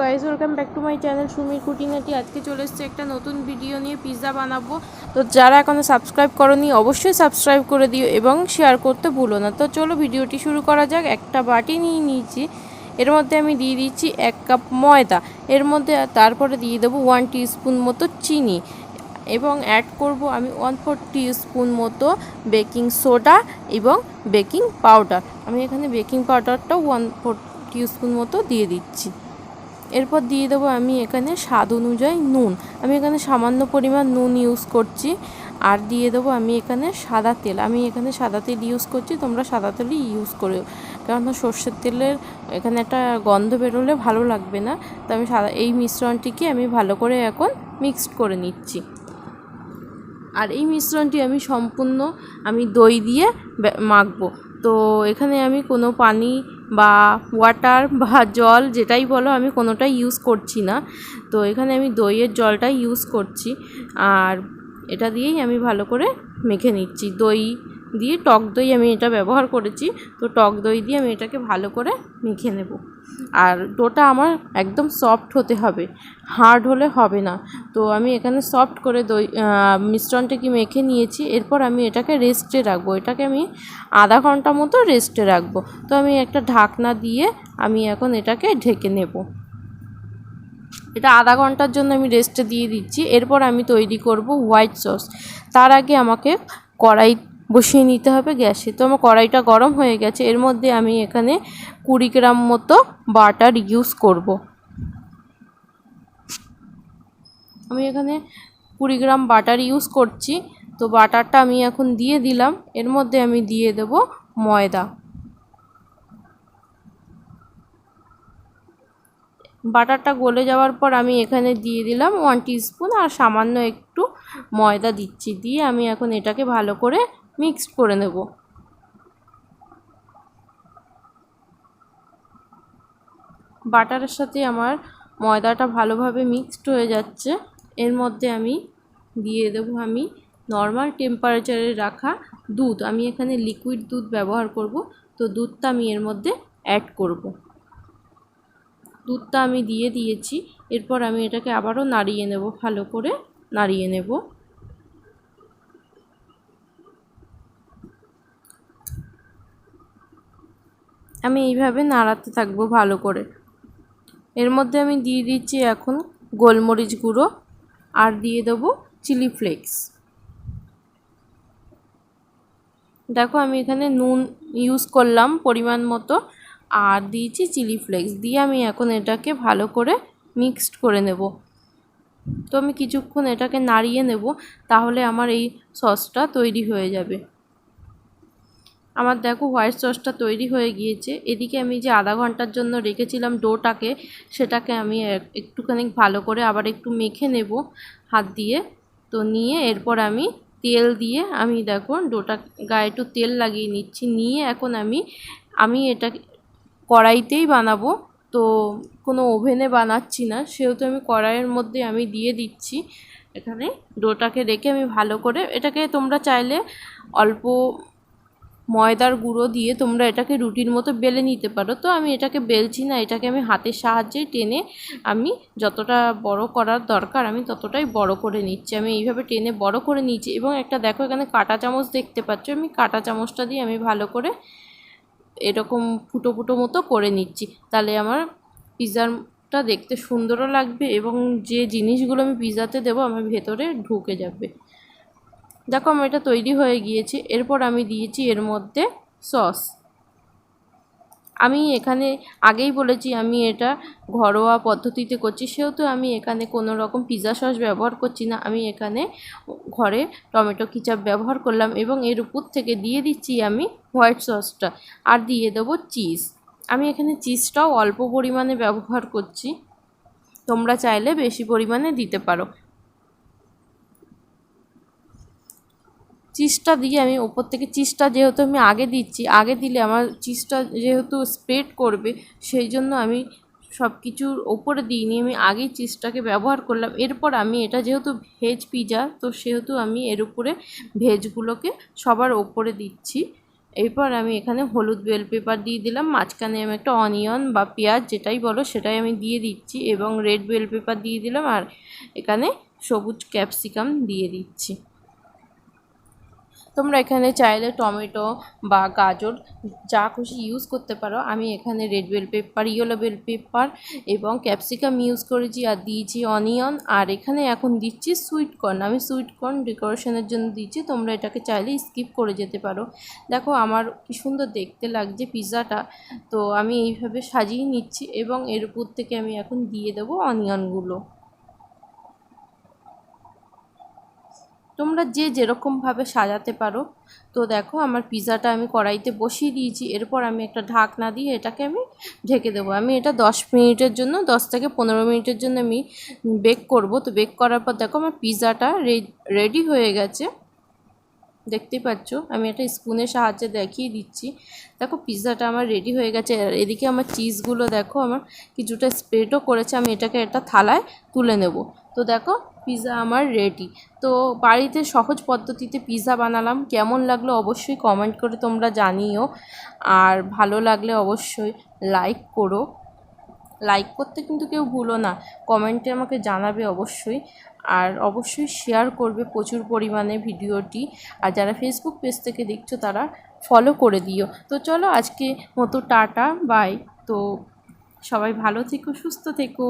Guys welcome back to my channel সুমির কুটিনাটি আজকে চলে এসেছে একটা নতুন ভিডিও নিয়ে পিৎজা বানাবো। তো যারা এখনও সাবস্ক্রাইব করনি, অবশ্যই সাবস্ক্রাইব করে দিও এবং শেয়ার করতে ভুলো না। তো চলো ভিডিওটি শুরু করা যাক। একটা বাটি নিয়ে নিয়েছি। এর মধ্যে আমি দিয়ে দিচ্ছি এক কাপ ময়দা। এর মধ্যে তারপরে দিয়ে দেবো ওয়ান স্পুন মতো চিনি। এবং অ্যাড করব আমি ওয়ান ফোর স্পুন মতো বেকিং সোডা এবং বেকিং পাউডার আমি এখানে বেকিং পাউডারটাও ওয়ান ফোর স্পুন মতো দিয়ে দিচ্ছি। এরপর দিয়ে দেবো আমি এখানে স্বাদ অনুযায়ী নুন। আমি এখানে সামান্য পরিমাণ নুন ইউজ করছি। আর দিয়ে দেবো আমি এখানে সাদা তেল। আমি এখানে সাদা তেল ইউজ করছি, তোমরা সাদা তেলই ইউজ করো কেননা সর্ষের তেলের এখানে একটা গন্ধ বেরোলে ভালো লাগবে না। তো আমি সাদা, এই মিশ্রণটিকে আমি ভালো করে এখন মিক্সড করে নিচ্ছি। আর এই মিশ্রণটি আমি সম্পূর্ণ আমি দই দিয়ে মাখবো। তো এখানে আমি কোনো পানি বা ওয়াটার বা জল যেটাই বলো আমি কোনোটাই ইউজ করছি না। তো এখানে আমি দইয়ের জলটাই ইউজ করছি। আর এটা দিয়েই আমি ভালো করে মেখে নিচ্ছি। দই দিয়ে টক দই আমি এটা ব্যবহার করেছি। তো টক দই দিয়ে আমি এটাকে ভালো করে মেখে নেব। আর ডোটা আমার একদম সফট হতে হবে। হার্ড হলে হবে না। তো আমি এখানে সফট করে দই মিশ্রণটাকে মেখে নিয়েছি। এরপর আমি এটাকে রেস্টে রাখব। এটাকে আমি আধা ঘণ্টা মতো রেস্টে রাখব। তো আমি একটা ঢাকনা দিয়ে আমি এখন এটাকে ঢেকে নেব। এটা আধা ঘণ্টার জন্য আমি রেস্টে দিয়ে দিচ্ছি। এরপর আমি তৈরি করব হোয়াইট সস তার আগে আমাকে কড়াই বসিয়ে নিতে হবে গ্যাসে। তো আমার কড়াইটা গরম হয়ে গেছে। এর মধ্যে আমি এখানে কুড়ি গ্রাম মতো বাটার ইউজ করব। আমি এখানে কুড়ি গ্রাম বাটার ইউজ করছি। তো বাটারটা আমি এখন দিয়ে দিলাম। এর মধ্যে আমি দিয়ে দেব ময়দা। বাটারটা গলে যাওয়ার পর আমি এখানে দিয়ে দিলাম ওয়ান স্পুন আর সামান্য একটু ময়দা দিচ্ছি। দিয়ে আমি এখন এটাকে ভালো করে মিক্সড করে নেব। বাটারের সাথে আমার ময়দাটা ভালোভাবে মিক্সড হয়ে যাচ্ছে। এর মধ্যে আমি দিয়ে দেবো আমি নর্মাল টেম্পারেচারে রাখা দুধ। আমি এখানে লিকুইড দুধ ব্যবহার করব, তো দুধটা আমি এর মধ্যে অ্যাড করব। দুধটা আমি দিয়ে দিয়েছি, এরপর আমি এটাকে আবারও নাড়িয়ে নেব, ভালো করে নাড়িয়ে নেব। আমি এইভাবে নাড়াতে থাকব ভালো করে। এর মধ্যে আমি দিয়ে দিচ্ছি এখন গোলমরিচ গুঁড়ো আর দিয়ে দেবো চিলি ফ্লেক্স। দেখো আমি এখানে নুন ইউজ করলাম পরিমাণ মতো আর দিয়েছি চিলি ফ্লেক্স। দিয়ে আমি এখন এটাকে ভালো করে মিক্সড করে নেব। তো আমি কিছুক্ষণ এটাকে নাড়িয়ে নেব, তাহলে আমার এই সসটা তৈরি হয়ে যাবে। আমার দেখো হোয়াইট সসটা তৈরি হয়ে গিয়েছে। এদিকে আমি যে আধা ঘণ্টার জন্য রেখেছিলাম ডোটাকে, সেটাকে আমি একটুখানি ভালো করে আবার একটু মেখে নেব হাত দিয়ে। তো নিয়ে এরপর আমি তেল দিয়ে আমি দেখো ডোটা গায়ে একটু তেল লাগিয়ে নিচ্ছি। নিয়ে এখন আমি আমি এটা কড়াইতেই বানাবো। তো কোনো ওভেনে বানাচ্ছি না, সেহেতু আমি কড়াইয়ের মধ্যে আমি দিয়ে দিচ্ছি। এখানে ডোটাকে রেখে আমি ভালো করে, এটাকে তোমরা চাইলে অল্প ময়দার গুঁড়ো দিয়ে তোমরা এটাকে রুটির মতো বেলে নিতে পারো। তো আমি এটাকে বেলছি না, এটাকে আমি হাতের সাহায্যে টেনে আমি যতটা বড় করার দরকার আমি ততটাই বড় করে নিচ্ছি। আমি এইভাবে টেনে বড় করে নিচ্ছি এবং একটা দেখো এখানে কাঁটা চামচ দেখতে পাচ্ছ, আমি কাঁটা চামচটা দিয়ে আমি ভালো করে এরকম ফুটো ফুটো মতো করে নিচ্ছি। তাহলে আমার পিৎজাটা দেখতে সুন্দরও লাগবে এবং যে জিনিসগুলো আমি পিৎজাতে দেবো, আমার ভেতরে ঢুকে যাবে। দেখো আমার এটা তৈরি হয়ে গিয়েছে, এরপর আমি দিয়েছি এর মধ্যে সস। আমি এখানে আগেই বলেছি আমি এটা ঘরোয়া পদ্ধতিতে করছি, সেহেতু আমি এখানে কোনো রকম পিৎজা সস ব্যবহার করছি না, আমি এখানে ঘরে টমেটো কিচাপ ব্যবহার করলাম এবং এর উপর থেকে দিয়ে দিচ্ছি আমি হোয়াইট সসটা আর দিয়ে দেবো চিজ। আমি এখানে চিজটাও অল্প পরিমাণে ব্যবহার করছি, তোমরা চাইলে বেশি পরিমাণে দিতে পারো। চিজটা দিয়ে আমি ওপর থেকে, চিজটা যেহেতু আমি আগে দিচ্ছি, আগে দিলে আমার চিজটা যেহেতু স্প্রেড করবে, সেই জন্য আমি সব কিছুর ওপরে দিইনি, আমি আগেই চিজটাকে ব্যবহার করলাম। এরপর আমি এটা যেহেতু ভেজ পিজা তো সেহেতু আমি এর উপরে ভেজগুলোকে সবার ওপরে দিচ্ছি। এরপর আমি এখানে হলুদ বেল পেপার দিয়ে দিলাম, মাঝখানে আমি একটা অনিয়ন বা পেঁয়াজ যেটাই বলো, সেটাই আমি দিয়ে দিচ্ছি এবং রেড বেল পেপার দিয়ে দিলাম আর এখানে সবুজ ক্যাপসিকাম দিয়ে দিচ্ছি। তোমরা এখানে চাইলে টমেটো বা গাজর যা খুশি ইউজ করতে পারো। আমি এখানে red bell pepper yellow bell pepper এবং ক্যাপসিকাম ইউজ করেছি আর দিয়েছি অনিয়ন আর এখানে এখন দিচ্ছি সুইট কর্ন আমি সুইট কর্ন ডেকোরেশনের জন্য দিচ্ছি তোমরা এটাকে চাইলে স্কিপ করে যেতে পারো। দেখো আমার কি সুন্দর দেখতে লাগছে পিৎজাটা তো আমি এইভাবে সাজিয়ে নিচ্ছি এবং এর উপর থেকে আমি এখন দিয়ে দেবো অনিয়নগুলো তোমরা যে যেরকমভাবে সাজাতে পারো। তো দেখো, আমার পিৎজাটা আমি কড়াইতে বসিয়ে দিয়েছি। এরপর আমি একটা ঢাকনা দিয়ে এটাকে আমি ঢেকে দেবো। আমি এটা দশ মিনিটের জন্য, দশ থেকে পনেরো মিনিটের জন্য আমি বেক করব। তো বেক করার পর দেখো, আমার পিৎজাটা রেডি হয়ে গেছে। দেখতেই পাচ্ছ, আমি একটা স্পুনের সাহায্যে দেখিয়ে দিচ্ছি। দেখো পিৎজাটা আমার রেডি হয়ে গেছে। এদিকে আমার চিজগুলো দেখো, আমার কিছুটা স্প্রেডও করেছে। আমি এটাকে একটা থালায় তুলে নেব। তো দেখো পিৎজা আমার রেডি তো বাড়িতে সহজ পদ্ধতিতে পিৎজা বানালাম। কেমন লাগল অবশ্যই কমেন্ট করে তোমরা জানিও। আর ভালো লাগলে অবশ্যই লাইক করো। লাইক করতে কিন্তু কেউ ভুলো না। কমেন্টে আমাকে জানাবে অবশ্যই। আর অবশ্যই শেয়ার করবে প্রচুর পরিমাণে ভিডিওটি। আর যারা ফেসবুক পেজ থেকে দেখছ তারা ফলো করে দিও। তো চলো আজকে মতো টাটা বাই তো সবাই ভালো থেকো, সুস্থ থেকো।